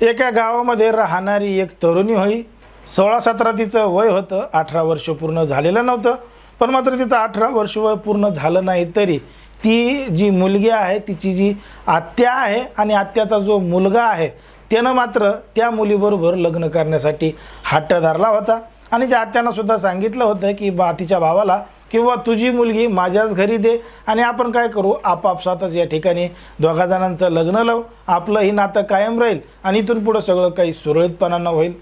एका गावामध्ये राहणारी एक तरुणी होई. सोळा सतरा तिचं वय होतं. अठरा वर्ष पूर्ण झालेलं नव्हतं. पण मात्र तिचं अठरा वर्ष वय पूर्ण झालं नाही तरी ती जी मुलगी आहे तिची जी आत्या आहे आणि आत्याचा जो मुलगा आहे त्यानं मात्र त्या मुलीबरोबर लग्न करण्यासाठी हट्ट धरला होता. आणि त्या आत्यानं सुद्धा सांगितलं होतं की बा तिच्या भावाला किंवा तुझी मुलगी माझ्याच घरी दे आणि आपण काय करू? आपापसातच या ठिकाणी दोघा जणांचं लग्न लावू. आपलं ही नातं कायम राहील आणि इथून पुढं सगळं काही सुरळीतपणानं होईल.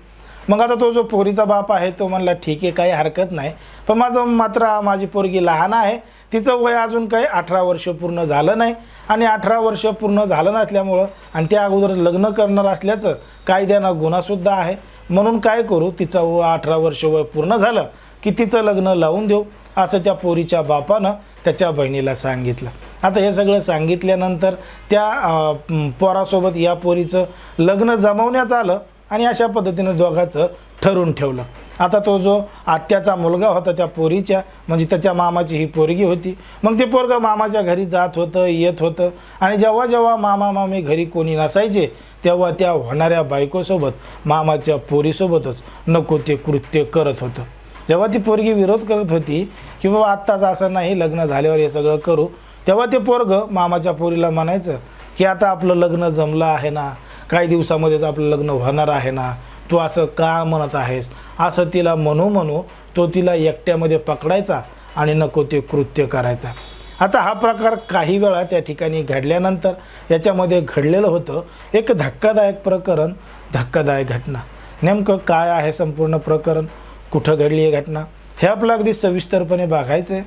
मग आता तो जो पोरीचा बाप आहे तो म्हणला ठीक आहे काही हरकत नाही. पण माझं मात्र माझी पोरगी लहान आहे. तिचं वय अजून काही अठरा वर्ष पूर्ण झालं नाही. आणि अठरा वर्ष पूर्ण झालं नसल्यामुळं आणि त्या अगोदर लग्न करणार असल्याचं कायद्यानं गुन्हासुद्धा आहे. म्हणून काय करू? तिचं व अठरा वर्ष वय पूर्ण झालं की तिचं लग्न लावून देऊ. असं त्या पोरीच्या बापानं त्याच्या बहिणीला सांगितलं. आता हे सगळं सांगितल्यानंतर त्या पोरासोबत या पोरीचं लग्न जमवण्यात आलं आणि अशा पद्धतीनं दोघांचं ठरवून ठेवलं. आता तो जो आत्याचा मुलगा होता त्या पोरीच्या म्हणजे त्याच्या मामाची ही पोरगी होती. मग ते पोरगं मामाच्या घरी जात होतं येत होतं आणि जेव्हा जेव्हा मामा मामी घरी कोणी नसायचे तेव्हा त्या होणाऱ्या बायकोसोबत मामाच्या पोरीसोबतच नको ते कृत्य करत होतं. जेव्हा ती पोरगी विरोध करत होती की बाबा आत्ताच असं नाही लग्न झाल्यावर हे सगळं करू तेव्हा ते पोरगं मामाच्या पोरीला म्हणायचं की आता आपलं लग्न जमलं आहे ना काही दिवसामध्येच आपलं लग्न होणार आहे ना तू असं का म्हणत आहेस? असं तिला म्हणू म्हणू तो तिला एकट्यामध्ये पकडायचा आणि नको ते कृत्य करायचा. आता हा प्रकार काही वेळा त्या ठिकाणी घडल्यानंतर याच्यामध्ये घडलेलं होतं. एक धक्कादायक प्रकरण धक्कादायक घटना. नेमकं काय आहे संपूर्ण प्रकरण? कुठं घडली आहे घटना? हे आपलं अगदी सविस्तरपणे बघायचं आहे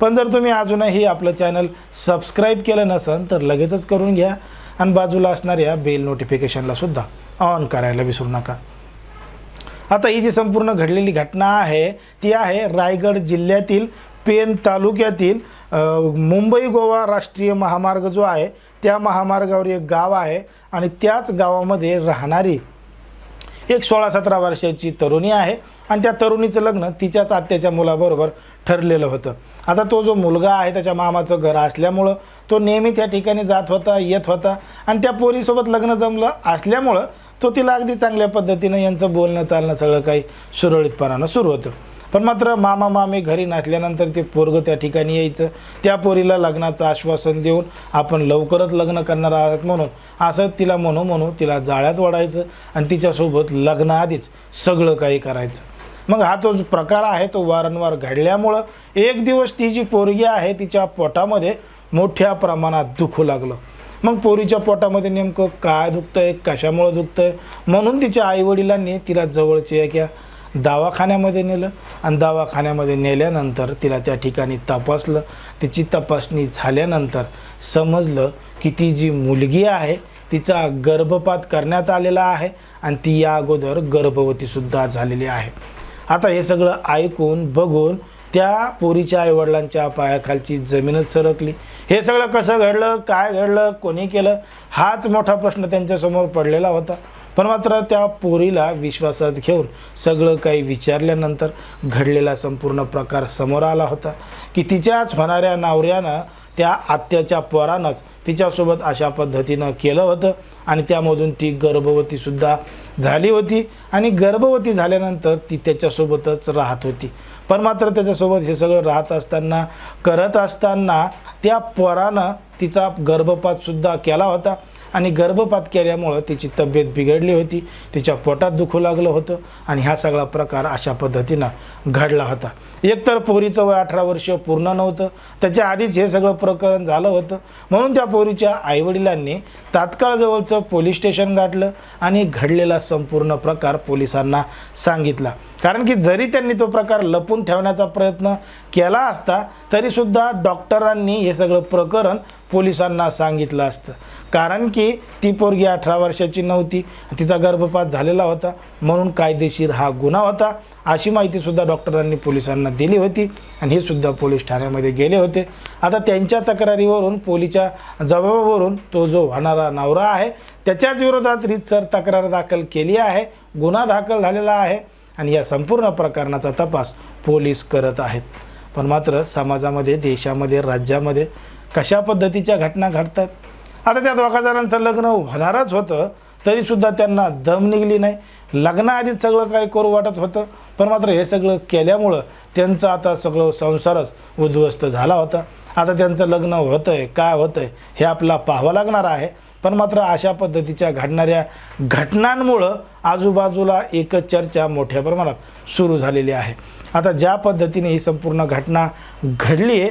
पण जर तुम्ही अजूनही आपलं चॅनल सबस्क्राईब केलं नसेल तर लगेचच करून घ्या आणि बाजूला असणाऱ्या बेल नोटिफिकेशनला सुद्धा ऑन करायला विसरू नका. आता ही जी संपूर्ण घडलेली घटना आहे ती आहे रायगड जिल्ह्यातील पेन तालुक्यातील मुंबई गोवा राष्ट्रीय महामार्ग जो आहे त्या महामार्गावर एक गाव आहे आणि त्याच गावामध्ये राहणारी एक सोळा सतरा वर्षाची तरुणी आहे. आणि त्या तरुणीचं लग्न तिच्याच आत्याच्या मुलाबरोबर ठरलेलं होतं. आता तो जो मुलगा आहे त्याच्या मामाचं घर असल्यामुळं तो नेहमी त्या ठिकाणी जात होता येत होता आणि त्या पोरीसोबत लग्न जमलं असल्यामुळं तो तिला अगदी चांगल्या पद्धतीनं यांचं बोलणं चालणं सगळं काही सुरळीतपणानं सुरू होतं. पण मात्र मामा मामी घरी नसल्यानंतर ते पोरगं त्या ठिकाणी यायचं. त्या पोरीला लग्नाचं आश्वासन देऊन आपण लवकरच लग्न करणार आहात म्हणून असं तिला म्हणू म्हणू तिला जाळ्यात वाढायचं आणि तिच्यासोबत लग्नाआधीच सगळं काही करायचं. मग हा तो जो प्रकार आहे तो वारंवार घडल्यामुळं एक दिवस ती जी पोरगी आहे तिच्या पोटामध्ये मोठ्या प्रमाणात दुखू लागलं. मग पोरीच्या पोटामध्ये नेमकं काय दुखतं आहे कशामुळं दुखतं आहे म्हणून तिच्या आईवडिलांनी तिला जवळचे एका दवाखान्यामध्ये नेलं आणि दवाखान्यामध्ये नेल्यानंतर तिला त्या ठिकाणी तपासलं. तिची तपासणी झाल्यानंतर समजलं की ती जी मुलगी आहे तिचा गर्भपात करण्यात आलेला आहे आणि ती या अगोदर गर्भवतीसुद्धा झालेली आहे. आता हे सगळं ऐकून बघून त्या पोरीच्या आईवडिलांच्या पायाखालची जमीनच सरकली. हे सगळं कसं घडलं काय घडलं कोणी केलं हाच मोठा प्रश्न त्यांच्यासमोर पडलेला होता. पण मात्र त्या पोरीला विश्वासात घेऊन सगळं काही विचारल्यानंतर घडलेला संपूर्ण प्रकार समोर आला होता की तिच्याच होणाऱ्या नावऱ्यानं त्या आत्याच्या पोरानंच तिच्यासोबत अशा पद्धतीनं केलं होतं आणि त्यामधून ती गर्भवतीसुद्धा झाली होती आणि गर्भवती झाल्यानंतर ती त्याच्यासोबतच राहत होती. पण मात्र त्याच्यासोबत हे सगळं राहत असताना करत असताना त्या पोरानं तिचा गर्भपातसुद्धा केला होता आणि गर्भपात केल्यामुळं तिची तब्येत बिघडली होती. तिच्या पोटात दुखू लागलं होतं आणि हा सगळा प्रकार अशा पद्धतीनं घडला होता. एकतर पोरीचं वय अठरा वर्ष पूर्ण नव्हतं. त्याच्या आधीच हे सगळं प्रकरण झालं होतं. म्हणून त्या पोरीच्या आईवडिलांनी तात्काळ जवळचं पोलीस स्टेशन गाठलं आणि घडलेला संपूर्ण प्रकार पोलिसांना सांगितला. कारण की जरी त्यांनी तो प्रकार लपून ठेवण्याचा प्रयत्न केला असता तरीसुद्धा डॉक्टरांनी हे सगळं प्रकरण पोलिसांना सांगितलं असतं. कारण की ती पोरगी अठरा वर्षाची नव्हती. तिचा गर्भपात झालेला होता. म्हणून कायदेशीर हा गुन्हा होता. अशी माहितीसुद्धा डॉक्टरांनी पोलिसांना दिली होती. आणि हे सुद्धा पोलीस ठाण्यामध्ये गेले होते. आता त्यांच्या तक्रारीवरून पोलीच्या जबाबावरून तो जो होणारा नवरा आहे त्याच्याच विरोधात रीतसर तक्रार दाखल केली आहे. गुन्हा दाखल झालेला आहे. आणि या संपूर्ण प्रकरणाचा तपास पोलीस करत आहेत. पण मात्र समाजामध्ये देशामध्ये राज्यामध्ये कशा पद्धतीच्या घटना घडतात? आता त्या दोघाजणांचं लग्न होणारच होतं तरीसुद्धा त्यांना दम निघली नाही. लग्नाआधीच सगळं काही करू वाटत होतं पण मात्र हे सगळं केल्यामुळं त्यांचं आता सगळं संसारच उद्ध्वस्त झाला होता. आता त्यांचं लग्न होतं आहे काय होतं आहे हे आपला पाहावं लागणार आहे. पण मात्र अशा पद्धतीच्या घडणाऱ्या घटनांमुळं आजूबाजूला एकच चर्चा मोठ्या प्रमाणात सुरू झालेली आहे. आता ज्या पद्धतीने ही संपूर्ण घटना घडली आहे